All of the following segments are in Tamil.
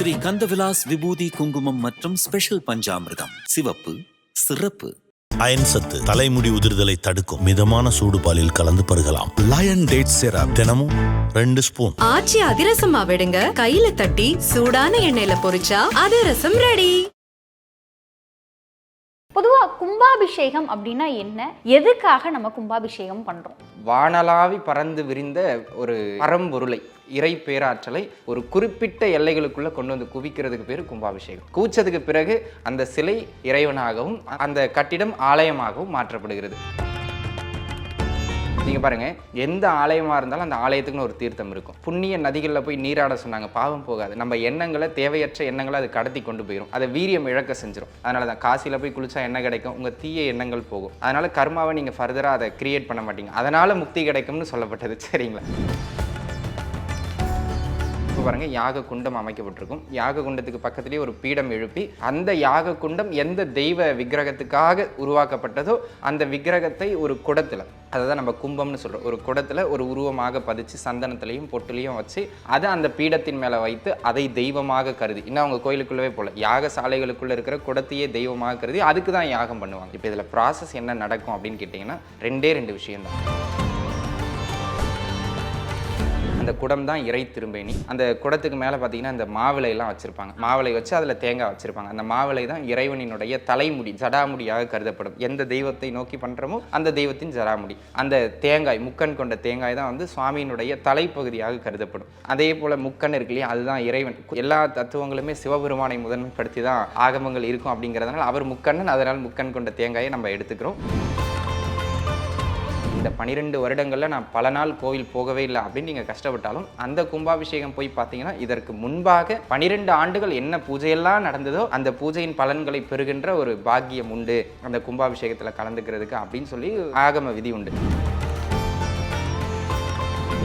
ஸ்ரீ கந்தவிலாஸ் விபூதி குங்குமம் மற்றும் ஸ்பெஷல் பஞ்சாமிர்தம். சிவப்பு சிறப்பு. அயன் சத்து தலைமுடி உதிர்தலை தடுக்கும் மிதமான சூடு பாலில் கலந்து பருகலாம். லயன் டேட் சிரப் தினமும் ரெண்டு ஸ்பூன் ஆச்சி அதிரசமா விடுங்க. கையில தட்டி சூடான எண்ணெயில பொரிச்சா அதிரசம் ரெடி பொதுவா கும்பாபிஷேகம் அப்படின்னா என்ன? எதுக்காக நம்ம கும்பாபிஷேகம் பண்றோம்? வானலாவி பறந்து விரிந்த ஒரு பரம்பொருளை இறை பேராற்றலை ஒரு குறிப்பிட்ட எல்லைகளுக்குள்ள கொண்டு வந்து குவிக்கிறதுக்கு பேர் கும்பாபிஷேகம். கூச்சதுக்கு பிறகு அந்த சிலை இறைவனாகவும் அந்த கட்டிடம் ஆலயமாகவும் மாற்றப்படுகிறது. நீங்கள் பாருங்கள் எந்த ஆலயமாக இருந்தாலும் அந்த ஆலயத்துக்குன்னு ஒரு தீர்த்தம் இருக்கும். புண்ணிய நதிகளில் போய் நீராட சொன்னாங்க பாவம் போகாது. நம்ம எண்ணங்களை தேவையற்ற எண்ணங்களை அது கடத்தி கொண்டு போயிடும் அதை வீரியம் இழக்க செஞ்சிடும் அதனால தான் காசியில் போய் குளிச்சா என்ன கிடைக்கும்? உங்கள் தீய எண்ணங்கள் போகும். அதனால் கர்மாவை நீங்கள் ஃபர்தராக அதை கிரியேட் பண்ண மாட்டீங்க. அதனால் முக்தி கிடைக்கும்னு சொல்லப்பட்டது. சரிங்களா? இப்போ பாருங்க யாக குண்டம் அமைக்கப்பட்டிருக்கும். யாக குண்டத்துக்கு பக்கத்துலேயே ஒரு பீடம் எழுப்பி அந்த யாக குண்டம் எந்த தெய்வ விக்கிரகத்துக்காக உருவாக்கப்பட்டதோ அந்த விக்கிரகத்தை ஒரு குடத்தில் அதை தான் நம்ம கும்பம்னு சொல்கிறோம் ஒரு குடத்தில் ஒரு உருவமாக பதிச்சு சந்தனத்திலையும் பொட்டுலையும் வச்சு அதை அந்த பீடத்தின் மேலே வைத்து அதை தெய்வமாக கருதி இன்னும் அவங்க கோயிலுக்குள்ளவே போகல யாக சாலைகளுக்குள்ளே இருக்கிற குடத்தையே தெய்வமாக கருதி அதுக்கு தான் யாகம் பண்ணுவாங்க. இப்போ இதில் ப்ராசஸ் என்ன நடக்கும் அப்படின்னு கேட்டிங்கன்னா ரெண்டே ரெண்டு விஷயம் தான் அந்த குடம் தான் இறை திரும்பேணி. அந்த குடத்துக்கு மேலே பார்த்தீங்கன்னா அந்த மாவிளையெல்லாம் வச்சுருப்பாங்க. மாவிளை வச்சு அதில் தேங்காய் வச்சிருப்பாங்க. அந்த மாவிளை தான் இறைவனினுடைய தலைமுடி ஜடாமுடியாக கருதப்படும். எந்த தெய்வத்தை நோக்கி பண்ணுறமோ அந்த தெய்வத்தின் ஜடாமுடி. அந்த தேங்காய் முக்கன் கொண்ட தேங்காய் தான் வந்து சுவாமியினுடைய தலைப்பகுதியாக கருதப்படும். அதே போல் முக்கன் இருக்கு இல்லையா அதுதான் இறைவன். எல்லா தத்துவங்களுமே சிவபெருமானை முதன்மைப்படுத்தி தான் ஆகமங்கள் இருக்கும் அப்படிங்கிறதுனால அவர் முக்கண்ணன் அதனால் முக்கன் கொண்ட தேங்காயை நம்ம எடுத்துக்கிறோம். இந்த பன்னிரெண்டு வருடங்களில் நான் பல நாள் கோவில் போகவே இல்லை அப்படின்னு நீங்கள் கஷ்டப்பட்டாலும் அந்த கும்பாபிஷேகம் போய் பார்த்தீங்கன்னா இதற்கு முன்பாக பனிரெண்டு ஆண்டுகள் என்ன பூஜையெல்லாம் நடந்ததோ அந்த பூஜையின் பலன்களை பெறுகின்ற ஒரு பாக்கியம் உண்டு. அந்த கும்பாபிஷேகத்தில் கலந்துக்கிறதுக்கு அப்படின்னு சொல்லி ஆகம விதி உண்டு.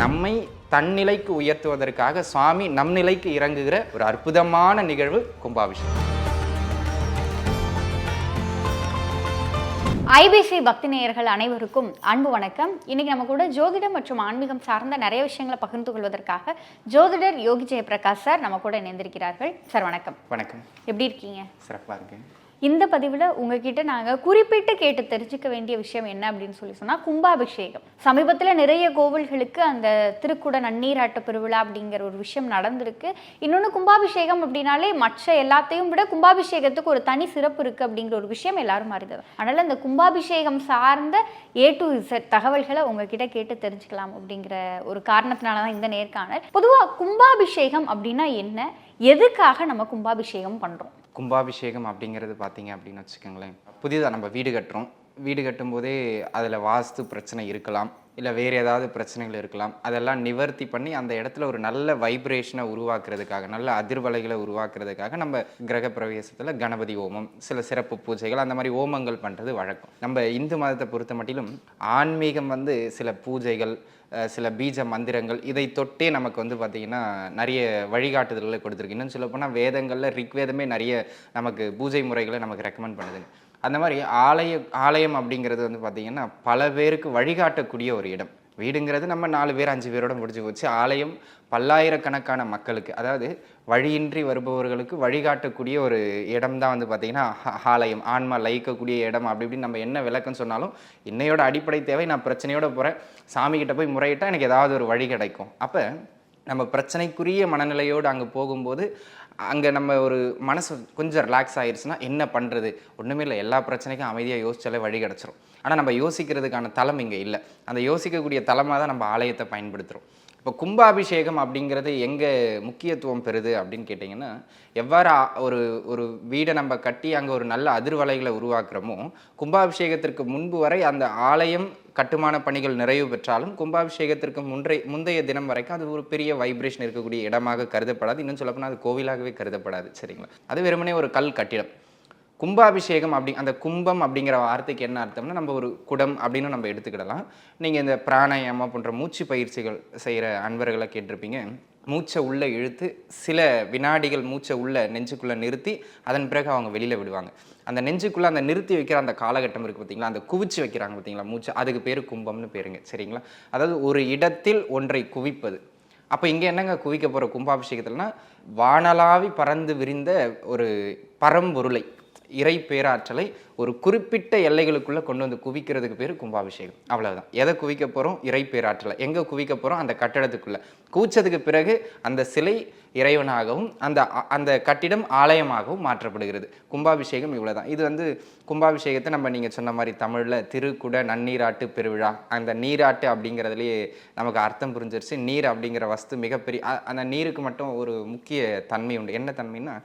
நம்மை தன்னிலைக்கு உயர்த்துவதற்காக சுவாமி நம் நிலைக்கு இறங்குகிற ஒரு அற்புதமான நிகழ்வு கும்பாபிஷேகம். ஐபிசி பக்தி நேயர்கள் அனைவருக்கும் அன்பு வணக்கம். இன்னைக்கு நம்ம கூட ஜோதிடம் மற்றும் ஆன்மீகம் சார்ந்த நிறைய விஷயங்களை பகிர்ந்து கொள்வதற்காக ஜோதிடர் யோகி ஜெயபிரகாஷ் சார் நம்ம கூட இணைந்திருக்கிறார்கள். சார் வணக்கம். வணக்கம். எப்படி இருக்கீங்க? சிறப்பாக இருக்கேன். இந்த பதிவில் உங்ககிட்ட நாங்கள் குறிப்பிட்டு கேட்டு தெரிஞ்சுக்க வேண்டிய விஷயம் என்ன அப்படின்னு சொல்லி சொன்னால் கும்பாபிஷேகம். சமீபத்தில் நிறைய கோவில்களுக்கு அந்த திருக்குட நன்னீராட்ட பெருவிழா அப்படிங்கிற ஒரு விஷயம் நடந்திருக்கு. இன்னொன்று கும்பாபிஷேகம் அப்படின்னாலே மற்ற எல்லாத்தையும் விட கும்பாபிஷேகத்துக்கு ஒரு தனி சிறப்பு இருக்குது அப்படிங்கிற ஒரு விஷயம் எல்லாரும் அறிந்தது. அதனால் அந்த கும்பாபிஷேகம் சார்ந்த ஏ டு இசட் தகவல்களை உங்ககிட்ட கேட்டு தெரிஞ்சுக்கலாம் அப்படிங்கிற ஒரு காரணத்தினால தான் இந்த நேர்காணல். பொதுவாக கும்பாபிஷேகம் அப்படின்னா என்ன? எதுக்காக நம்ம கும்பாபிஷேகம் பண்ணுறோம் கும்பாபிஷேகம் அப்படிங்கிறது பார்த்தீங்க அப்படின்னு வச்சுக்கோங்களேன். புதிதாக நம்ம வீடு கட்டுறோம். வீடு கட்டும்போதே அதில் வாஸ்து பிரச்சனை இருக்கலாம். இல்லை வேறு ஏதாவது பிரச்சனைகள் இருக்கலாம். அதெல்லாம் நிவர்த்தி பண்ணி அந்த இடத்துல ஒரு நல்ல வைப்ரேஷனை உருவாக்குறதுக்காக நல்ல அதிர்வலைகளை உருவாக்குறதுக்காக நம்ம கிரக பிரவேசத்தில் கணபதி ஓமம் சில சிறப்பு பூஜைகள் அந்த மாதிரி ஓமங்கள் பண்ணுறது வழக்கம். நம்ம இந்து மதத்தை பொறுத்த மட்டிலும் ஆன்மீகம் வந்து சில பூஜைகள் சில பீஜ மந்திரங்கள் இதை தொட்டே நமக்கு வந்து பார்த்திங்கன்னா நிறைய வழிகாட்டுதல்களை கொடுத்துருக்கு. இன்னும் சொல்லப்போனால் வேதங்களில் ரிக்வேதமே நிறைய நமக்கு பூஜை முறைகளை நமக்கு ரெக்கமெண்ட் பண்ணுதுங்க. அந்த மாதிரி ஆலய ஆலயம் அப்படிங்கிறது வந்து பார்த்திங்கன்னா பல பேருக்கு வழிகாட்டக்கூடிய ஒரு இடம். வீடுங்கிறது நம்ம நாலு பேர் அஞ்சு பேரோட முடிஞ்சு போச்சு. ஆலயம் பல்லாயிரக்கணக்கான மக்களுக்கு அதாவது வழியின்றி வருபவர்களுக்கு வழிகாட்டக்கூடிய ஒரு இடம் தான் வந்து பார்த்திங்கன்னா ஆலயம். ஆன்மா லயிக்கக்கூடிய இடம். அப்படி இப்படின்னு நம்ம என்ன விளக்கம் சொன்னாலும் இன்னையோட அடிப்படை தேவை நான் பிரச்சனையோட போகிறேன் சாமிகிட்ட போய் முறையிட்டால் எனக்கு ஏதாவது ஒரு வழி கிடைக்கும். அப்போ நம்ம பிரச்சனைக்குரிய மனநிலையோடு அங்கே போகும்போது அங்கே நம்ம ஒரு மனசு கொஞ்சம் ரிலாக்ஸ் ஆயிடுச்சுன்னா என்ன பண்ணுறது ஒன்றுமே இல்லை. எல்லா பிரச்சனைக்கும் அமைதியாக யோசிச்சாலே வழி கிடச்சிரும். ஆனால் நம்ம யோசிக்கிறதுக்கான தளம் இங்கே இல்லை. அந்த யோசிக்கக்கூடிய தளமாக தான் நம்ம ஆலயத்தை பயன்படுத்துகிறோம் இப்போ கும்பாபிஷேகம் அப்படிங்கிறது எங்கே முக்கியத்துவம் பெறுது அப்படின்னு கேட்டிங்கன்னா எவ்வாறு ஒரு ஒரு வீடை நம்ம கட்டி அங்கே ஒரு நல்ல அதிர்வலைகளை உருவாக்குறோமோ கும்பாபிஷேகத்திற்கு முன்பு வரை அந்த ஆலயம் கட்டுமான பணிகள் நிறைவு பெற்றாலும் கும்பாபிஷேகத்திற்கு முன்றை முந்தைய தினம் வரைக்கும் அது ஒரு பெரிய வைப்ரேஷன் இருக்கக்கூடிய இடமாக கருதப்படாது. இன்னும் சொல்லப்போனால் அது கோவிலாகவே கருதப்படாது. சரிங்களா? அது வெறுமனே ஒரு கல் கட்டிடம். கும்பாபிஷேகம் அப்படி அந்த கும்பம் அப்படிங்கிற வார்த்தைக்கு என்ன அர்த்தம்னா நம்ம ஒரு குடம் அப்படின்னு நம்ம எடுத்துக்கிடலாம். நீங்கள் இந்த பிராணாயாமம் போன்ற மூச்சு பயிற்சிகள் செய்கிற அன்பர்களை கேட்டிருப்பீங்க. மூச்சை உள்ளே இழுத்து சில வினாடிகள் மூச்சை உள்ளே நெஞ்சுக்குள்ளே நிறுத்தி அதன் பிறகு அவங்க வெளியில் விடுவாங்க. அந்த நெஞ்சுக்குள்ளே அந்த நிறுத்தி வைக்கிற அந்த காலகட்டம் இருக்குது பார்த்தீங்களா? அந்த குவிச்சு வைக்கிறாங்க பார்த்தீங்களா? மூச்சு. அதுக்கு பேர் கும்பம்னு பேருங்க. சரிங்களா? அதாவது ஒரு இடத்தில் ஒன்றை குவிப்பது. அப்போ இங்கே என்னங்க குவிக்க போகிற கும்பாபிஷேகத்தில்னா வானலாவி பறந்து விரிந்த ஒரு பரம்பொருளை. இறை பேராற்றலை ஒரு குறிப்பிட்ட எல்லைகளுக்குள்ளே கொண்டு வந்து குவிக்கிறதுக்கு பேர் கும்பாபிஷேகம். அவ்வளோதான் எதை குவிக்க போகிறோம் இறை பேராற்றலை. எங்கே குவிக்க போகிறோம் அந்த கட்டடத்துக்குள்ளே. கூச்சதுக்கு பிறகு அந்த சிலை இறைவனாகவும் அந்த அ- அந்த கட்டிடம் ஆலயமாகவும் மாற்றப்படுகிறது. கும்பாபிஷேகம் இவ்வளோதான் இது வந்து கும்பாபிஷேகத்தை நம்ம நீங்கள் சொன்ன மாதிரி தமிழில் திருக்குட நன்னீராட்டு பெருவிழா. அந்த நீராட்டு அப்படிங்கிறதுலேயே நமக்கு அர்த்தம் புரிஞ்சிருச்சு. நீர் அப்படிங்கிற வஸ்து மிகப்பெரிய அந்த நீருக்கு மட்டும் ஒரு முக்கிய தன்மை உண்டு. என்ன தன்மைன்னா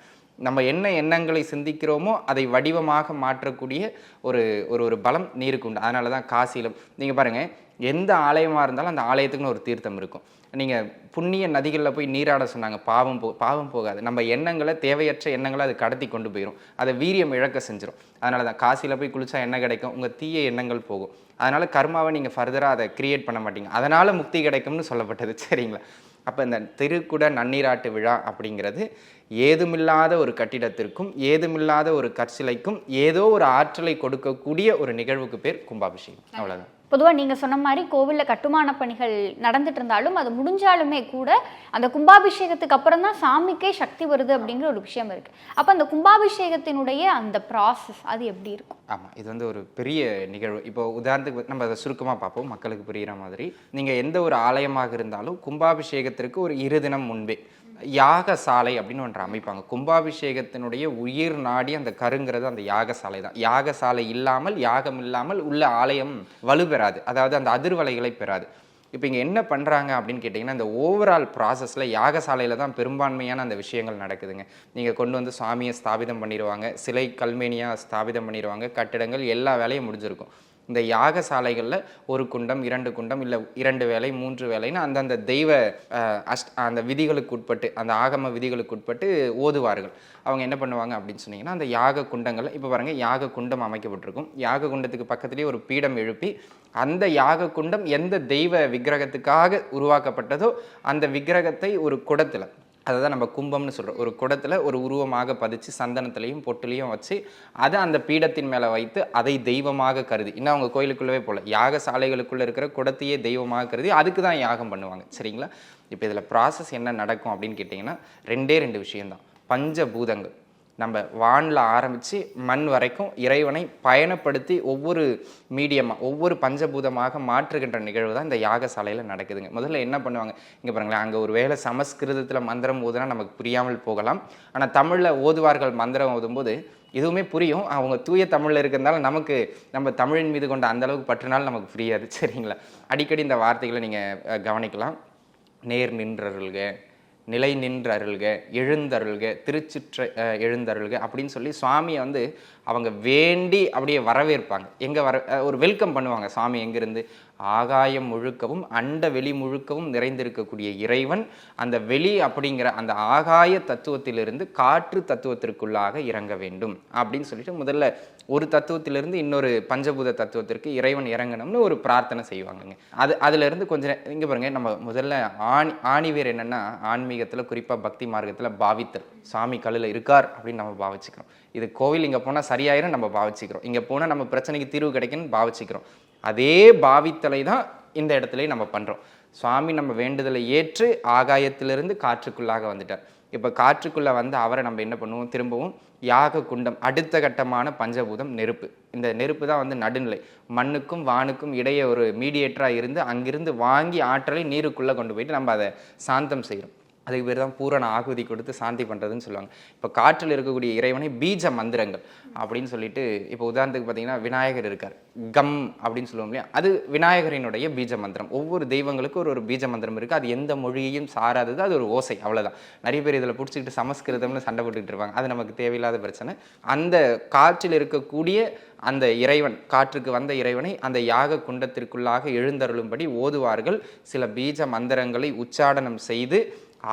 நம்ம என்ன எண்ணங்களை சிந்திக்கிறோமோ அதை வடிவமாக மாற்றக்கூடிய ஒரு ஒரு ஒரு பலம் நீருக்கு உண்டு. அதனால தான் காசியிலும் நீங்கள் பாருங்கள் எந்த ஆலயமாக இருந்தாலும் அந்த ஆலயத்துக்குன்னு ஒரு தீர்த்தம் இருக்கும். நீங்கள் புண்ணிய நதிகளில் போய் நீராட சொன்னாங்க பாவம் போ பாவம் போகாது. நம்ம எண்ணங்களை தேவையற்ற எண்ணங்களை அது கடத்தி கொண்டு போயிடும் அதை வீரியம் இழக்க செஞ்சிடும் அதனால தான் காசியில் போய் குளிச்சா என்ன கிடைக்கும்? உங்கள் தீய எண்ணங்கள் போகும். அதனால் கர்மாவை நீங்கள் ஃபர்தராக அதை க்ரியேட் பண்ண மாட்டீங்க. அதனால் முக்தி கிடைக்கும்னு சொல்லப்பட்டது. சரிங்களா? அப்போ இந்த திருக்குட நன்னீராட்டு விழா அப்படிங்கிறது ஏதுமில்லாத ஒரு கட்டிடத்திற்கும் ஏதுமில்லாத ஒரு கற்சிலைக்கும் ஏதோ ஒரு ஆற்றலை கொடுக்கக்கூடிய ஒரு நிகழ்வுக்கு பேர் கும்பாபிஷேகம். அவ்வளோதான் பொதுவாக நீங்கள் சொன்ன மாதிரி கோவிலில் கட்டுமான பணிகள் நடந்துட்டு இருந்தாலும் அது முடிஞ்சாலுமே கூட அந்த கும்பாபிஷேகத்துக்கு அப்புறம் தான் சாமிக்கே சக்தி வருது அப்படிங்கிற ஒரு விஷயம் இருக்குது அப்போ அந்த கும்பாபிஷேகத்தினுடைய அந்த ப்ராசஸ் அது எப்படி இருக்கும்? ஆமாம் இது வந்து ஒரு பெரிய நிகழ்வு. இப்போ உதாரணத்துக்கு நம்ம அதை சுருக்கமாக பார்ப்போம். மக்களுக்கு புரிகிற மாதிரி. நீங்கள் எந்த ஒரு ஆலயமாக இருந்தாலும் கும்பாபிஷேகத்திற்கு ஒரு இரு தினம் முன்பே யாகசாலை அப்படின்னு ஒன்று அமைப்பாங்க. கும்பாபிஷேகத்தினுடைய உயிர் நாடி அந்த கருங்கிறது அந்த யாகசாலை தான். யாகசாலை இல்லாமல் யாகம் இல்லாமல் உள்ள ஆலயம் வலுப்பெறாது அதாவது அந்த அதிர்வலைகளை பெறாது. இப்போ இங்கே என்ன பண்ணுறாங்க அப்படின்னு கேட்டிங்கன்னா இந்த ஓவரால் ப்ராசஸில் யாகசாலையில் தான் பெரும்பான்மையான அந்த விஷயங்கள் நடக்குதுங்க. நீங்கள் கொண்டு வந்து சுவாமியை ஸ்தாபிதம் பண்ணிடுவாங்க சிலை கல்மேனியாக ஸ்தாபிதம் பண்ணிடுவாங்க கட்டிடங்கள் எல்லா வேலையும் முடிஞ்சிருக்கும். இந்த யாகசாலைகளில் ஒரு குண்டம் இரண்டு குண்டம் இல்லை இரண்டு வேலை மூன்று வேலைன்னு அந்தந்த தெய்வ அஹ், அஷ்ட அந்த விதிகளுக்கு உட்பட்டு அந்த ஆகம விதிகளுக்கு உட்பட்டு ஓதுவார்கள். அவங்க என்ன பண்ணுவாங்க அப்படின்னு சொன்னீங்கன்னா அந்த யாக குண்டங்களில் இப்போ பாருங்கள் யாக குண்டம் அமைக்கப்பட்டிருக்கும். யாக குண்டத்துக்கு பக்கத்துலேயே ஒரு பீடம் எழுப்பி அந்த யாக குண்டம் எந்த தெய்வ விக்கிரகத்துக்காக உருவாக்கப்பட்டதோ அந்த விக்கிரகத்தை ஒரு குடத்தில் அதை தான் நம்ம கும்பம்னு சொல்கிறோம் ஒரு குடத்தில் ஒரு உருவமாக பதிச்சு சந்தனத்துலேயும் பொட்டுலேயும் வச்சு அதை அந்த பீடத்தின் மேலே வைத்து அதை தெய்வமாக கருதி. இன்னும் அவங்க கோயிலுக்குள்ளவே போகல யாக சாலைகளுக்குள்ளே இருக்கிற குடத்தையே தெய்வமாக கருதி அதுக்கு தான் யாகம் பண்ணுவாங்க. சரிங்களா? இப்போ இதில் ப்ராசஸ் என்ன நடக்கும் அப்படின்னு கேட்டிங்கன்னா ரெண்டே ரெண்டு விஷயம்தான். பஞ்சபூதங்கள். நம்ம வானில் ஆரம்பித்து மண் வரைக்கும் இறைவனை பயணப்படுத்தி ஒவ்வொரு மீடியமாக ஒவ்வொரு பஞ்சபூதமாக மாற்றுகின்ற நிகழ்வு தான் இந்த யாகசாலையில் நடக்குதுங்க. முதல்ல என்ன பண்ணுவாங்க? இங்கே பாருங்களேன் அங்கே ஒரு வேளை சமஸ்கிருதத்தில் மந்திரம் ஓதுனா நமக்கு புரியாமல் போகலாம். ஆனால் தமிழில் ஓதுவார்கள் மந்திரம் ஓதும்போது இதுவுமே புரியும். அவங்க தூய தமிழில் இருக்கிறதுனால நமக்கு நம்ம தமிழின் மீது கொண்ட அந்த அளவுக்கு பற்றுனாலும் நமக்கு புரியாது. சரிங்களா? அடிக்கடி இந்த வார்த்தைகளை நீங்கள் கவனிக்கலாம். நேர் நின்றருள்க. நிலை நின்றருள்க எழுந்தருள்க திருச்சிற்ற எழுந்தருள்க அப்படின்னு சொல்லி சுவாமியை வந்து அவங்க வேண்டி அப்படியே வரவேற்பாங்க. எங்கே வர அஹ், ஒரு வெல்கம் பண்ணுவாங்க. சாமி எங்கேருந்து? ஆகாயம் முழுக்கவும் அண்ட வெளி முழுக்கவும் நிறைந்திருக்கக்கூடிய இறைவன் அந்த வெளி அப்படிங்கிற அந்த ஆகாய தத்துவத்திலிருந்து காற்று தத்துவத்திற்குள்ளாக இறங்க வேண்டும். அப்படின்னு சொல்லிட்டு முதல்ல ஒரு தத்துவத்திலிருந்து இன்னொரு பஞ்சபூத தத்துவத்திற்கு இறைவன் இறங்கணும்னு ஒரு பிரார்த்தனை செய்வாங்கங்க. அது அதுலேருந்து கொஞ்சம் இங்கே இங்க பாருங்க நம்ம முதல்ல ஆணி ஆணிவேர் என்னன்னா ஆன்மீகத்தில் குறிப்பாக பக்தி மார்க்கத்தில் பாவித்தல் சாமி கல்லில் இருக்கார் அப்படின்னு நம்ம பாவிச்சுக்கிறோம். இது கோவில் இங்கே போனால் சரியாயிரும் நம்ம பாவிச்சுக்கிறோம். இங்கே போனால் நம்ம பிரச்சனைக்கு தீர்வு கிடைக்கும்னு பாவிச்சுக்கிறோம். அதே பாவித்தலை தான் இந்த இடத்துல நம்ம பண்ணுறோம் சுவாமி நம்ம வேண்டுதலை ஏற்று ஆகாயத்திலிருந்து காற்றுக்குள்ளாக வந்துட்டார். இப்போ காற்றுக்குள்ளே வந்து அவரை நம்ம என்ன பண்ணுவோம்? திரும்பவும் யாக குண்டம் அடுத்த கட்டமான பஞ்சபூதம் நெருப்பு. இந்த நெருப்பு தான் வந்து நடுநிலை. மண்ணுக்கும் வானுக்கும் இடையே ஒரு மீடியேட்டராக இருந்து அங்கிருந்து வாங்கி ஆற்றலை நீருக்குள்ளே கொண்டு போயிட்டு நம்ம அதை சாந்தம் செய்கிறோம் அதுக்கு பேர் தான் பூரண ஆகுதி கொடுத்து சாந்தி பண்ணுறதுன்னு சொல்லுவாங்க. இப்போ காற்றில் இருக்கக்கூடிய இறைவனை பீஜ மந்திரங்கள் அப்படின்னு சொல்லிட்டு இப்போ உதாரணத்துக்கு பார்த்தீங்கன்னா விநாயகர் இருக்கார். கம் அப்படின்னு சொல்லுவோம் இல்லையா? அது விநாயகரினுடைய பீஜ மந்திரம். ஒவ்வொரு தெய்வங்களுக்கும் ஒரு ஒரு பீஜ மந்திரம் இருக்குது அது எந்த மொழியையும் சாராதது அது ஒரு ஓசை அவ்வளோதான் நிறைய பேர் இதில் பிடிச்சிக்கிட்டு சமஸ்கிருதம்னு சண்டை போட்டுக்கிட்டு இருப்பாங்க. அது நமக்கு தேவையில்லாத பிரச்சனை. அந்த காற்றில் இருக்கக்கூடிய அந்த இறைவன் காற்றுக்கு வந்த இறைவனை அந்த யாக குண்டத்திற்குள்ளாக எழுந்தருளும்படி ஓதுவார்கள். சில பீஜ மந்திரங்களை உச்சாடனம் செய்து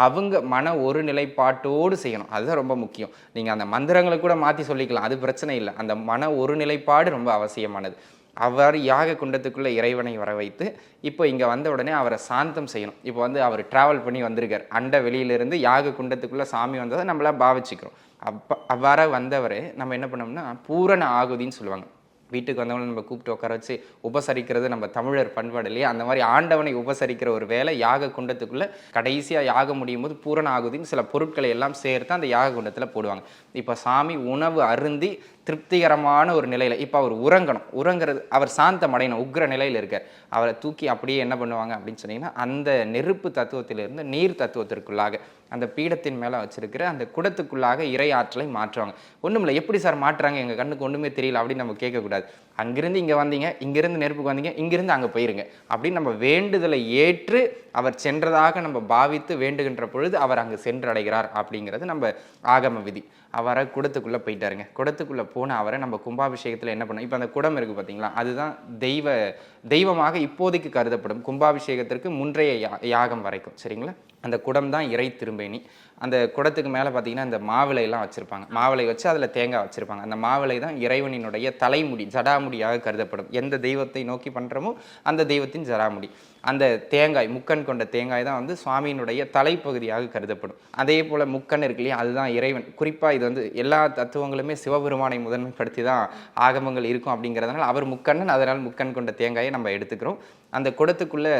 அவங்க மன ஒரு நிலைப்பாட்டோடு செய்யணும். அதுதான் ரொம்ப முக்கியம். நீங்கள் அந்த மந்திரங்களை கூட மாற்றி சொல்லிக்கலாம். அது பிரச்சனை இல்லை. அந்த மன ஒரு நிலைப்பாடு ரொம்ப அவசியமானது. அவ்வாறு யாக குண்டத்துக்குள்ளே இறைவனை வர வைத்து இப்போ இங்கே வந்த உடனே அவரை சாந்தம் செய்யணும். இப்போ வந்து அவர் டிராவல் பண்ணி வந்திருக்கார். அண்ட வெளியிலிருந்து யாக குண்டத்துக்குள்ளே சாமி வந்ததை நம்மளாம் பாவிச்சுக்கிறோம். அப்போ அவ்வாறாக வந்தவர் நம்ம என்ன பண்ணோம்னா பூரண ஆகுதின்னு சொல்லுவாங்க. வீட்டுக்கு வந்தவங்களை நம்ம கூப்பிட்டு உட்கார வச்சு உபசரிக்கிறது நம்ம தமிழர் பண்பாடு இல்லையா? அந்த மாதிரி ஆண்டவனை உபசரிக்கிற ஒரு வேலை யாக குண்டத்துக்குள்ள கடைசியாக யாகம் முடியும் போது பூரண ஆகுதின்னு சில பொருட்களை எல்லாம் சேர்த்து அந்த யாக குண்டத்தில் போடுவாங்க. இப்போ சாமி உணவு அருந்தி திருப்திகரமான ஒரு நிலையில் இப்போ அவர் உறங்கணும். உறங்குறது அவர் சாந்தம் அடையணும் உக்ர நிலையில் இருக்கார் அவரை தூக்கி அப்படியே என்ன பண்ணுவாங்க அப்படின்னு சொன்னீங்கன்னா அந்த நெருப்பு தத்துவத்திலிருந்து நீர் தத்துவத்திற்குள்ளாக அந்த பீடத்தின் மேலே வச்சிருக்கிற அந்த குடத்துக்குள்ளாக இறை ஆற்றலை மாற்றுவாங்க. ஒன்றும் இல்லை எப்படி சார் மாற்றுறாங்க? எங்கள் கண்ணுக்கு ஒன்றுமே தெரியல அப்படின்னு நம்ம கேட்கக்கூடாது. அங்கிருந்து இங்கே வந்தீங்க இங்கிருந்து நெருப்புக்கு வந்தீங்க இங்கிருந்து அங்கே போயிருங்க. அப்படின்னு நம்ம வேண்டுதலை ஏற்று அவர் சென்றதாக நம்ம பாவித்து வேண்டுகின்ற பொழுது அவர் அங்கு சென்றடைகிறார் அப்படிங்கிறது நம்ம ஆகம விதி. அவரை குடத்துக்குள்ளே போயிட்டாருங்க. குடத்துக்குள்ளே போன அவரை நம்ம கும்பாபிஷேகத்தில் என்ன பண்ணோம்? இப்போ அந்த குடம் இருக்குது பார்த்தீங்களா அதுதான் தெய்வ தெய்வமாக இப்போதைக்கு கருதப்படும். கும்பாபிஷேகத்திற்கு முன்றைய யா- யாகம் வரைக்கும். சரிங்களா? அந்த குடம் தான் இறை திரும்பேணி. அந்த குடத்துக்கு மேலே பார்த்தீங்கன்னா இந்த மாவிளையெல்லாம் வச்சுருப்பாங்க. மாவிலை வச்சு அதில் தேங்காய் வச்சுருப்பாங்க. அந்த மாவிளை தான் இறைவனினுடைய தலைமுடி ஜடாமுடியாக கருதப்படும். எந்த தெய்வத்தை நோக்கி பண்ணுறமோ அந்த தெய்வத்தின் ஜடாமுடி. அந்த தேங்காய் முக்கன் கொண்ட தேங்காய் தான் வந்து சுவாமியினுடைய தலைப்பகுதியாக கருதப்படும். அதே போல் முக்கன் இருக்கு இல்லையா அதுதான் இறைவன். குறிப்பாக இது வந்து எல்லா தத்துவங்களுமே சிவபெருமானை முதன்மைப்படுத்தி தான் ஆகமங்கள் இருக்கும் அப்படிங்கிறதுனால அவர் முக்கண்ணன் அதனால் முக்கன் கொண்ட தேங்காயை நம்ம எடுத்துக்கிறோம். அந்த குடத்துக்குள்ளே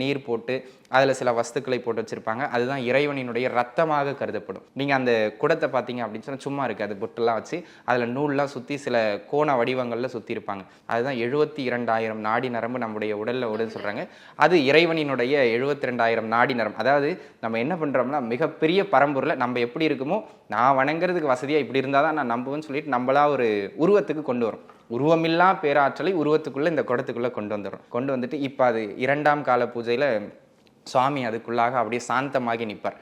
நீர் போட்டு அதில் சில வஸ்துக்களை போட்டு வச்சுருப்பாங்க. அதுதான் இறைவனினுடைய ரத்தமாக கருதப்படும். நீங்கள் அந்த குடத்தை பார்த்தீங்க அப்படின்னு சொன்னால் சும்மா இருக்குது அது பொட்டெல்லாம் வச்சு அதில் நூல்லாம் சுற்றி சில கோண வடிவங்களில் சுற்றி இருப்பாங்க. அதுதான் எழுபத்தி இரண்டாயிரம் நாடி நரம்பு நம்முடைய உடலில் உடல் சொல்கிறாங்க அது இறைவனினுடைய எழுபத்தி ரெண்டாயிரம் நாடி நரம் அதாவது நம்ம என்ன பண்ணுறோம்னா மிகப்பெரிய பரம்பொருளை நம்ம எப்படி இருக்குமோ நான் வணங்குறதுக்கு வசதியாக இப்படி இருந்தால் தான் நான் நம்புவேன்னு சொல்லிட்டு நம்மளா ஒரு உருவத்துக்கு கொண்டு வரும். உருவமில்லா பேராற்றலை உருவத்துக்குள்ளே இந்த குடத்துக்குள்ளே கொண்டு வந்துடும் கொண்டு வந்துட்டு இப்போ அது இரண்டாம் கால பூஜையில் சுவாமி அதுக்குள்ளாக அப்படியே சாந்தமாகி நிற்பார்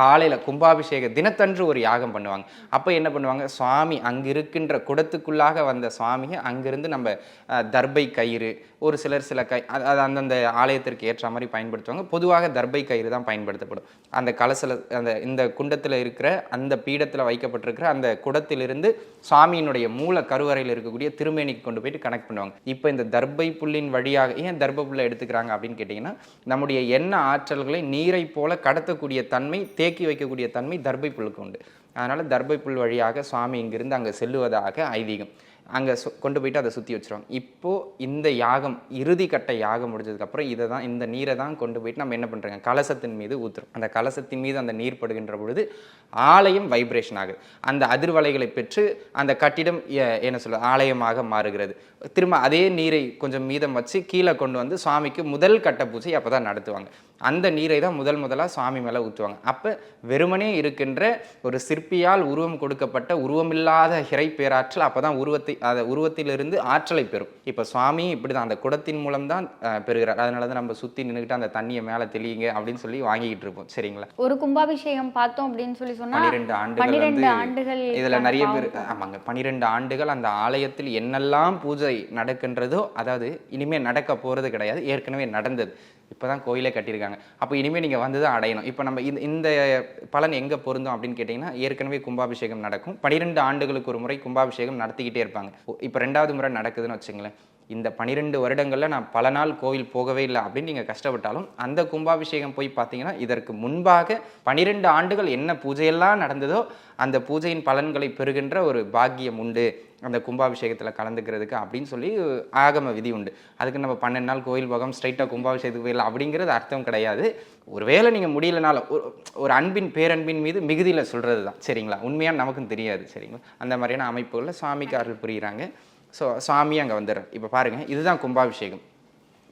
காலையில் கும்பாபிஷேக தினத்தன்று ஒரு யாகம் பண்ணுவாங்க. அப்போ என்ன பண்ணுவாங்க? சுவாமி அங்கே இருக்கின்ற குடத்துக்குள்ளாக வந்த சுவாமியை அங்கிருந்து நம்ம தர்பை கயிறு ஒரு சிலர் சில கை அது அந்தந்த ஆலயத்திற்கு ஏற்ற மாதிரி பயன்படுத்துவாங்க. பொதுவாக தர்பை கயிறு தான் பயன்படுத்தப்படும். அந்த கலசல அந்த இந்த குண்டத்தில் இருக்கிற அந்த பீடத்தில் வைக்கப்பட்டிருக்கிற அந்த குடத்திலிருந்து சுவாமியினுடைய மூல கருவறையில் இருக்கக்கூடிய திருமேனிக்கு கொண்டு போயிட்டு கனெக்ட் பண்ணுவாங்க. இப்போ இந்த தர்பை புல்லின் வழியாக ஏன் தர்ப புல்லை எடுத்துக்கிறாங்க அப்படின்னு கேட்டிங்கன்னா நம்முடைய எண்ண ஆற்றல்களை நீரை போல கடத்தக்கூடிய தன்மை தேக்கி வைக்கக்கூடிய தன்மை தர்பை புல்லுக்கு உண்டு. அதனால் தர்பை புல் வழியாக சுவாமி இங்கிருந்து அங்கே செல்லுவதாக ஐதீகம். அங்கே கொண்டு போயிட்டு அதை சுற்றி வச்சுருவாங்க. இப்போது இந்த யாகம் இறுதி கட்ட யாகம் முடிஞ்சதுக்கப்புறம் இதை தான் இந்த நீரை தான் கொண்டு போயிட்டு நம்ம என்ன பண்ணுறோங்க கலசத்தின் மீது ஊற்றுறோம் அந்த கலசத்தின் மீது அந்த நீர் படுகின்ற பொழுது ஆலயம் வைப்ரேஷன் ஆகுது. அந்த அதிர்வலைகளை பெற்று அந்த கட்டிடம் என்ன சொல்ல ஆலயமாக மாறுகிறது. திரும்ப அதே நீரை கொஞ்சம் மீதம் வச்சு கீழே கொண்டு வந்து சுவாமிக்கு முதல் கட்ட பூஜை அப்போ தான் நடத்துவாங்க. அந்த நீரை தான் முதல் முதலாக சுவாமி மேலே ஊற்றுவாங்க அப்போ வெறுமனே இருக்கின்ற ஒரு சிற்பியால் உருவம் கொடுக்கப்பட்ட உருவமில்லாத இறை பேராற்றல் அப்போ தான் உருவத்தை அந்த உருவத்திலிருந்து ஆற்றலை பெறும். இப்போ சுவாமி இப்படி தான் அந்த குடத்தின் மூலம் தான் பெறுகிறார். அதனால தான் நம்ம சுற்றி நின்றுக்கிட்டு அந்த தண்ணியை மேலே தெளியுங்க அப்படின்னு சொல்லி வாங்கிக்கிட்டு இருப்போம். சரிங்களா? ஒரு கும்பாபிஷேகம் பார்த்தோம் அப்படின்னு சொல்லி சொன்னா பனிரெண்டு ஆண்டுகள் பன்னிரெண்டு வந்து ஆண்டுகள் இதுல நிறைய பேர் ஆமாங்க பனிரெண்டு ஆண்டுகள் அந்த ஆலயத்தில் என்னெல்லாம் பூஜை நடக்கின்றதோ அதாவது இனிமே நடக்க போறது கிடையாது ஏற்கனவே நடந்தது. இப்பதான் கோயிலே கட்டியிருக்காங்க. அப்போ இனிமே நீங்க வந்து தான் அடையணும். இப்போ நம்ம இந்த இந்த பலன் எங்க பொருந்தும் அப்படின்னு கேட்டிங்கன்னா ஏற்கனவே கும்பாபிஷேகம் நடக்கும். பனிரெண்டு ஆண்டுகளுக்கு ஒரு முறை கும்பாபிஷேகம் நடத்திக்கிட்டே இருப்பாங்க. இப்போ ரெண்டாவது முறை நடக்குதுன்னு வச்சுங்களேன். இந்த பனிரெண்டு வருடங்களில் நான் பல நாள் கோவில் போகவே இல்லை அப்படின்னு நீங்கள் கஷ்டப்பட்டாலும் அந்த கும்பாபிஷேகம் போய் பார்த்தீங்கன்னா இதற்கு முன்பாக பனிரெண்டு ஆண்டுகள் என்ன பூஜையெல்லாம் நடந்ததோ அந்த பூஜையின் பலன்களை பெறுகின்ற ஒரு பாக்கியம் உண்டு. அந்த கும்பாபிஷேகத்தில் கலந்துக்கிறதுக்கு அப்படின்னு சொல்லி ஆகம விதி உண்டு. அதுக்கு நம்ம பன்னெண்டு நாள் கோயில் போகாம ஸ்ட்ரைட்டாக கும்பாபிஷேகத்துக்கு போயிடலாம் அப்படிங்கிறது அர்த்தம் கிடையாது. ஒருவேளை நீங்கள் முடியலனாலும் ஒரு ஒரு அன்பின் பேரன்பின் மீது மிகுதியில் சொல்கிறது தான் சரிங்களா? உண்மையாக நமக்கும் தெரியாது. சரிங்களா? அந்த மாதிரியான அமைப்புகளில் சுவாமிக்கு அருள் ஸோ சுவாமி அங்கே வந்துடுறார் இப்போ பாருங்கள் இதுதான் கும்பாபிஷேகம்.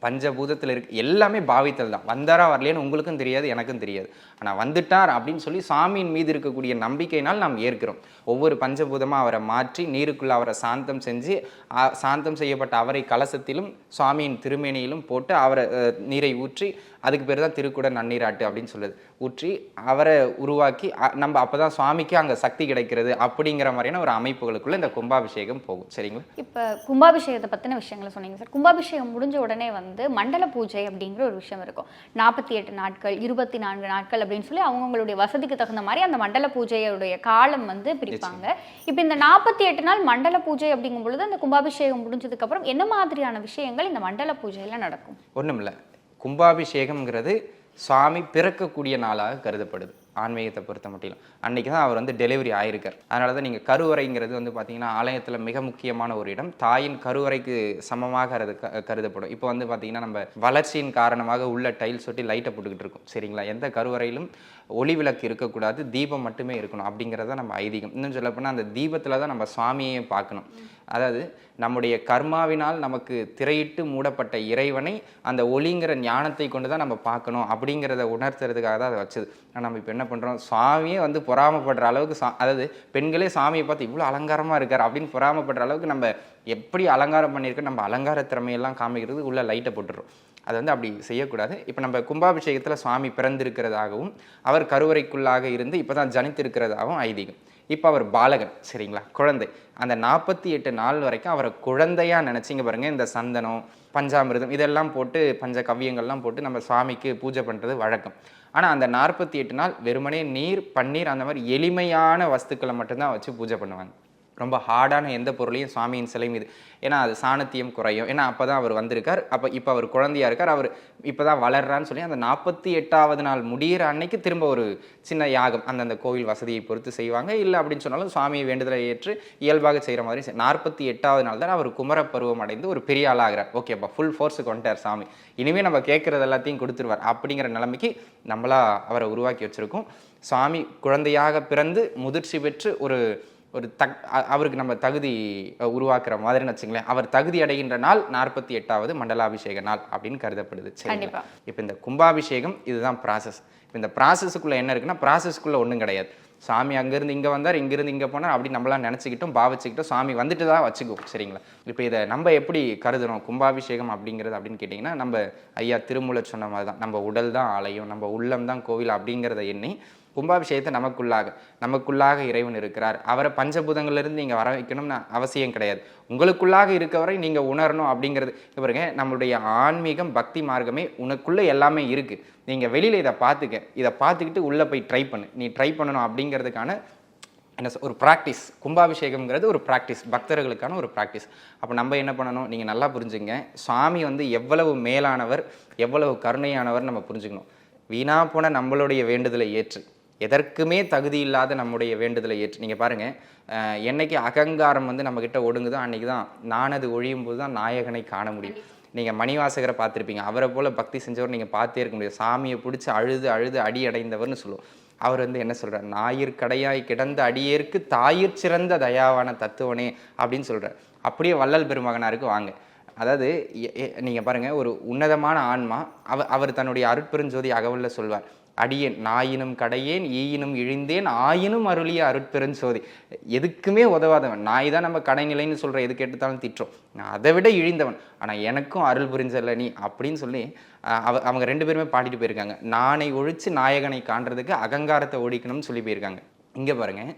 பஞ்சபூதத்தில் இருக்கு எல்லாமே பாவித்தல் தான். வந்தாரா வரலேன்னு உங்களுக்கும் தெரியாது எனக்கும் தெரியாது. ஆனால் வந்துட்டார் அப்படின்னு சொல்லி சாமியின் மீது இருக்கக்கூடிய நம்பிக்கையினால் நாம் ஏற்கிறோம். ஒவ்வொரு பஞ்சபூதமாக அவரை மாற்றி நீருக்குள்ளே அவரை சாந்தம் செஞ்சு சாந்தம் செய்யப்பட்ட அவரை கலசத்திலும் சுவாமியின் திருமேனியிலும் போட்டு அவரை நீரை ஊற்றி அதுக்கு பேர் தான் திருக்குட நன்னீராட்டு அப்படின்னு சொல்லுது. ஊற்றி அவரை உருவாக்கி நம்ம அப்போ தான் சுவாமிக்கு அங்கே சக்தி கிடைக்கிறது அப்படிங்கிற மாதிரியான ஒரு அமைப்புகளுக்குள்ள இந்த கும்பாபிஷேகம் போகும். சரிங்களா? இப்போ கும்பாபிஷேகத்தை பற்றின விஷயங்களை சொன்னீங்க சார். கும்பாபிஷேகம் முடிஞ்ச உடனே வந்து மண்டல பூஜை அப்படிங்கிற ஒரு விஷயம் இருக்கும். நாற்பத்தி எட்டு நாட்கள் இருபத்தி நான்கு நாட்கள் அப்படின்னு சொல்லி அவங்கவுங்களுடைய வசதிக்கு தகுந்த மாதிரி அந்த மண்டல பூஜையுடைய காலம் வந்து பிரிப்பாங்க. இப்போ இந்த நாற்பத்தி எட்டு நாள் மண்டல பூஜை அப்படிங்கும் பொழுது அந்த கும்பாபிஷேகம் முடிஞ்சதுக்கு அப்புறம் என்ன மாதிரியான விஷயங்கள் இந்த மண்டல பூஜையில நடக்கும்? ஒன்றும் இல்லை கும்பாபிஷேகம்ங்கிறது சுவாமி பிறக்கக்கூடிய நாளாக கருதப்படுது. ஆன்மீகத்தை பொறுத்த மட்டும் அன்னைக்கு தான் அவர் வந்து டெலிவரி ஆயிருக்கார். அதனால தான் நீங்கள் கருவறைங்கிறது வந்து பார்த்தீங்கன்னா ஆலயத்தில் மிக முக்கியமான ஒரு இடம். தாயின் கருவறைக்கு சமமாக அது க- கருதப்படும். இப்போ வந்து பார்த்தீங்கன்னா நம்ம வளர்ச்சியின் காரணமாக உள்ள டைல்ஸ் ஒட்டி லைட்டை போட்டுக்கிட்டு இருக்கோம். சரிங்களா? எந்த கருவறையிலும் ஒளி விளக்கு இருக்கக்கூடாது. தீபம் மட்டுமே இருக்கணும். அப்படிங்கிறத நம்ம ஐதீகம். இன்னும் சொல்லப்போனால் அந்த தீபத்தில் தான் நம்ம சுவாமியை பார்க்கணும். அதாவது நம்முடைய கர்மாவினால் நமக்கு திரையிட்டு மூடப்பட்ட இறைவனை அந்த ஒளிங்கிற ஞானத்தை கொண்டு தான் நம்ம பார்க்கணும் அப்படிங்கிறத உணர்த்துறதுக்காக தான் அதை வச்சது. ஆனால் நம்ம இப்போ என்ன பண்ணுறோம் சுவாமியே வந்து பொறாமப்படுற அளவுக்கு சா அதாவது பெண்களே சாமியை பார்த்து இவ்வளோ அலங்காரமாக இருக்கார் அப்படின்னு பொறாமப்படுற அளவுக்கு நம்ம எப்படி அலங்காரம் பண்ணியிருக்கோம்? நம்ம அலங்கார திறமையெல்லாம் காமிக்கிறது உள்ளே லைட்டை போட்டுடுறோம். அது வந்து அப்படி செய்யக்கூடாது. இப்போ நம்ம கும்பாபிஷேகத்தில் சுவாமி பிறந்திருக்கிறதாகவும் அவர் கருவறைக்குள்ளாக இருந்து இப்போ தான் ஜனித்திருக்கிறதாகவும் ஐதீகம். இப்போ அவர் பாலகன் சரிங்களா? குழந்தை. அந்த நாற்பத்தி எட்டு நாள் வரைக்கும் அவரை குழந்தையாக நினச்சிங்க பாருங்கள் இந்த சந்தனம் பஞ்சாமிரதம் இதெல்லாம் போட்டு பஞ்ச கவ்யங்கள்லாம் போட்டு நம்ம சுவாமிக்கு பூஜை பண்ணுறது வழக்கம். ஆனால் அந்த நாற்பத்தி எட்டு நாள் வெறுமனே நீர் பன்னீர் அந்த மாதிரி எளிமையான வஸ்துக்களை மட்டும்தான் வச்சு பூஜை பண்ணுவாங்க. ரொம்ப ஹார்டான எந்த பொருளையும் சுவாமியின் சிலை மீது. ஏன்னா அது சாணத்தியம் குறையும். ஏன்னா அப்போ தான் அவர் வந்திருக்கார். அப்போ இப்போ அவர் குழந்தையாக இருக்கார். அவர் இப்போ தான் வளர்றான்னு சொல்லி அந்த நாற்பத்தி எட்டாவது நாள் முடியிற அன்னைக்கு திரும்ப ஒரு சின்ன யாகம் அந்தந்த கோவில் வசதியை பொறுத்து செய்வாங்க. இல்லை அப்படின்னு சொன்னாலும் சுவாமியை வேண்டுதலை ஏற்று இயல்பாக செய்கிற மாதிரி நாற்பத்தி எட்டாவது நாள் தான் அவர் குமர பருவம் அடைந்து ஒரு பெரிய ஆளாகிறார் ஓகேப்பா ஃபுல் ஃபோர்ஸுக்கு வந்துட்டார் சாமி. இனிமேல் நம்ம கேட்குறது எல்லாத்தையும் கொடுத்துருவார் அப்படிங்கிற நிலைமைக்கு நம்மளா அவரை உருவாக்கி வச்சுருக்கோம். சுவாமி குழந்தையாக பிறந்து முதிர்ச்சி பெற்று ஒரு ஒரு தக் அவருக்கு நம்ம தகுதி உருவாக்குற மாதிரின்னு வச்சுங்களேன். அவர் தகுதி அடைகின்ற நாள் நாற்பத்தி எட்டாவது மண்டலாபிஷேக நாள் அப்படின்னு கருதப்படுது. கண்டிப்பா. இப்போ இந்த கும்பாபிஷேகம் இதுதான் ப்ராசஸ் இப்போ இந்த ப்ராசஸுக்குள்ளே என்ன இருக்குன்னா ப்ராசஸ்க்குள்ளே ஒன்றும் கிடையாது. சாமி அங்கேருந்து இங்கே வந்தார் இங்கேருந்து இங்கே போனார் அப்படி நம்மளாம் நினச்சிக்கிட்டோம் பாவிச்சுக்கிட்டோம் சாமி வந்துட்டு தான் வச்சுக்குவோம். சரிங்களா? இப்போ இதை நம்ம எப்படி கருதுறோம்? கும்பாபிஷேகம் அப்படிங்கிறது அப்படின்னு கேட்டிங்கன்னா நம்ம ஐயா திருமூலர் சொன்ன மாதிரி தான் நம்ம உடல் தான் ஆலயம் நம்ம உள்ளம் தான் கோவில் அப்படிங்கிறத எண்ணி கும்பாபிஷேகத்தை நமக்குள்ளாக நமக்குள்ளாக இறைவன் இருக்கிறார். அவரை பஞ்சபூதங்கள்லேருந்து நீங்கள் வர வைக்கணும்னு அவசியம் கிடையாது. உங்களுக்குள்ளாக இருக்கவரை நீங்கள் உணரணும் அப்படிங்கிறது பாருங்க நம்மளுடைய ஆன்மீகம் பக்தி மார்க்கமே உனக்குள்ளே எல்லாமே இருக்குது நீங்கள் வெளியில் இதை பார்த்துக்க இதை பார்த்துக்கிட்டு உள்ளே போய் ட்ரை பண்ணு. நீ ட்ரை பண்ணணும் அப்படிங்கிறதுக்கான என்ன ஒரு ப்ராக்டிஸ் கும்பாபிஷேகம்ங்கிறது ஒரு ப்ராக்டிஸ் பக்தர்களுக்கான ஒரு ப்ராக்டிஸ் அப்போ நம்ம என்ன பண்ணணும்? நீங்கள் நல்லா புரிஞ்சுங்க. சுவாமி வந்து எவ்வளவு மேலானவர் எவ்வளவு கருணையானவர் நம்ம புரிஞ்சுக்கணும். வீணா போன நம்மளுடைய வேண்டுதலை ஏற்று. எதற்குமே தகுதி இல்லாத நம்முடைய வேண்டுதலை ஏற்று நீங்கள் பாருங்கள் என்னைக்கு அகங்காரம் வந்து நம்மக்கிட்ட ஒடுங்குதோ அன்னைக்கு தான் நானது ஒழியும் போது தான் நாயகனை காண முடியும். நீங்கள் மணிவாசகரை பார்த்துருப்பீங்க அவரை போல பக்தி செஞ்சவர் நீங்கள் பார்த்தே இருக்க முடியாது. சாமியை பிடிச்சி அழுது அழுது அடி அடைந்தவர்னு சொல்லுவோம். அவர் வந்து என்ன சொல்றார்? ஞாயிற் கடையாய் கிடந்த அடியேற்கு தாயிற் சிறந்த தயாவான தத்துவனே அப்படின்னு சொல்றார். அப்படியே வள்ளல் பெருமகனாருக்கு வாங்க. அதாவது எ- எ- நீங்க பாருங்க ஒரு உன்னதமான ஆன்மா அவ அவர் தன்னுடைய அருட்பெருஞ்சோதி அகவல்ல சொல்வார். அடியேன் நாயினும் கடையேன் ஈயினும் இழிந்தேன் ஆயினும் அருளிய அருட்பெருஞ்சோதி எதுக்குமே உதவாதவன். நாய் தான் நம்ம கடைநிலைன்னு சொல்கிற எது கேட்டுத்தாலும் திட்டுறோம். நான் அதை விட இழிந்தவன். ஆனால் எனக்கும் அருள் புரிஞ்சல நீ அப்படின்னு சொல்லி அவ அவங்க ரெண்டு பேருமே பாடிட்டு போயிருக்காங்க. நானை ஒழிச்சு நாயகனை காண்றதுக்கு அகங்காரத்தை ஒழிக்கணும்னு சொல்லி போயிருக்காங்க. இங்கே பாருங்கள்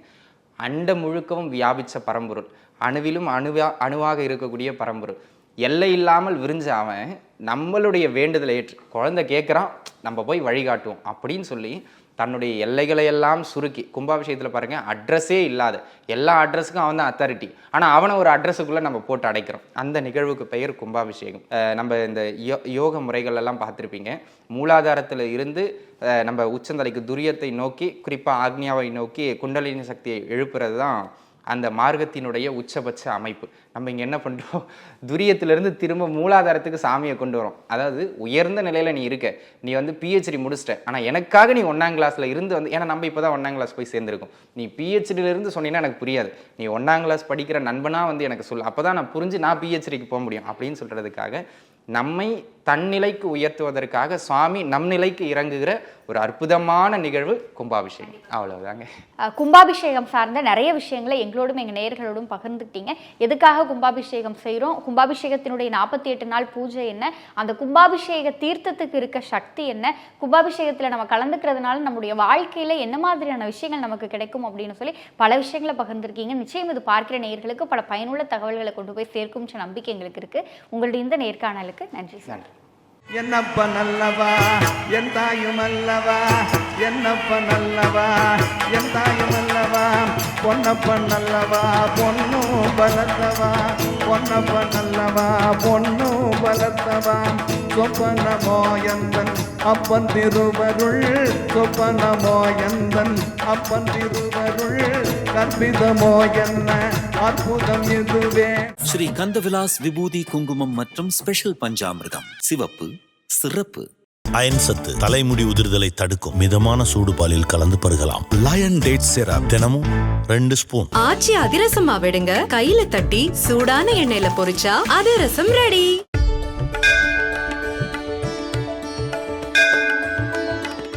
அண்ட முழுக்கவும் வியாபிச்ச பரம்பொருள். அணுவிலும் அணுவா அணுவாக இருக்கக்கூடிய பரம்பொருள். எல்லை இல்லாமல் விரிஞ்ச அவன் நம்மளுடைய வேண்டுதலை ஏற்று குழந்தை கேட்குறான் நம்ம போய் வழிகாட்டுவோம் அப்படின்னு சொல்லி தன்னுடைய எல்லைகளை எல்லாம் சுருக்கி கும்பாபிஷேகத்தில் பாருங்கள் அட்ரஸே இல்லாத எல்லா அட்ரஸுக்கும் அவன் தான் அத்தாரிட்டி ஆனால் அவனை ஒரு அட்ரஸுக்குள்ளே நம்ம போட்டு அடைக்கிறோம். அந்த நிகழ்வுக்கு பெயர் கும்பாபிஷேகம். நம்ம இந்த யோ யோக முறைகள் எல்லாம் பார்த்துருப்பீங்க. மூலாதாரத்தில் இருந்து நம்ம உச்சந்தலைக்கு துரியத்தை நோக்கி குறிப்பாக ஆக்னியாவை நோக்கி குண்டலினி சக்தியை எழுப்புறது தான் அந்த மார்க்கத்தினுடைய உச்சபட்ச அமைப்பு. நம்ம இங்கே என்ன பண்ணுறோம் துரியத்திலேருந்து திரும்ப மூலாதாரத்துக்கு சாமியை கொண்டு வரோம். அதாவது உயர்ந்த நிலையில் நீ இருக்க. நீ வந்து பிஹெச்டி முடிச்சிட்ட. ஆனால் எனக்காக நீ ஒன்றாம் கிளாஸில் இருந்து வந்து ஏன்னா நம்ம இப்போ தான் ஒன்றாம் கிளாஸ் போய் சேர்ந்துருக்கோம். நீ PhD சொன்னீங்கன்னா எனக்கு புரியாது. நீ ஒன்றாம் கிளாஸ் படிக்கிற நண்பனா வந்து எனக்கு சொல் அப்போ தான் நான் புரிஞ்சு நான் பிஹெச்டிக்கு போக முடியும் அப்படின்னு சொல்கிறதுக்காக நம்மை தன்னிலைக்கு உயர்த்துவதற்காக சுவாமி நம் நிலைக்கு இறங்குகிற ஒரு அற்புதமான நிகழ்வு கும்பாபிஷேகம். அவ்வளவுதாங்க. கும்பாபிஷேகம் சார்ந்த நிறைய விஷயங்களை எங்களோடும் எங்கள் நேயர்களோடும் பகிர்ந்துக்கிட்டீங்க. எதுக்காக கும்பாபிஷேகம் செய்கிறோம் கும்பாபிஷேகத்தினுடைய நாற்பத்தி எட்டு நாள் பூஜை என்ன? அந்த கும்பாபிஷேக தீர்த்தத்துக்கு இருக்க சக்தி என்ன? கும்பாபிஷேகத்தில் நம்ம கலந்துக்கிறதுனால நம்முடைய வாழ்க்கையில் என்ன மாதிரியான விஷயங்கள் நமக்கு கிடைக்கும் அப்படின்னு சொல்லி பல விஷயங்களை பகிர்ந்திருக்கீங்க. நிச்சயம் இது பார்க்கிற நேயர்களுக்கு பல பயனுள்ள தகவல்களை கொண்டு போய் சேர்க்கும் நம்பிக்கை எங்களுக்கு இருக்கு. உங்களுடைய இந்த நேர்காணலுக்கு நன்றி சார். என்னப்ப நல்லவா? என் தாயும் அல்லவா? என்னப்ப நல்லவா? என் தாயும் அல்லவா? பொன்னப்ப நல்லவா? பொண்ணு பலத்தவா பொன்னப்ப நல்லவா? பொண்ணு பலத்தவா சொப்பனமோ எந்தன் அப்பன் திருவருள்? சொப்பனமோ எந்தன் அப்பன் திருவருள்? கற்பிதமோ என்ன? அற்புதம் இதுவே ஸ்ரீ கந்தவிலாஸ் விபூதி குங்குமம் மற்றும் ஸ்பெஷல் பஞ்சாமிர்தம். சிவப்பு சிறப்பு. அயன் சத்து தலைமுடி உதிர்தலை தடுக்கும். மிதமான சூடு பாலில் கலந்து பருகலாம். லயன் டேட் சிரப் தினமும் ரெண்டு ஸ்பூன் ஆச்சி அதிரசமா விடுங்க கையில தட்டி சூடான எண்ணெயில பொரிச்சா அதிரசம் ரெடி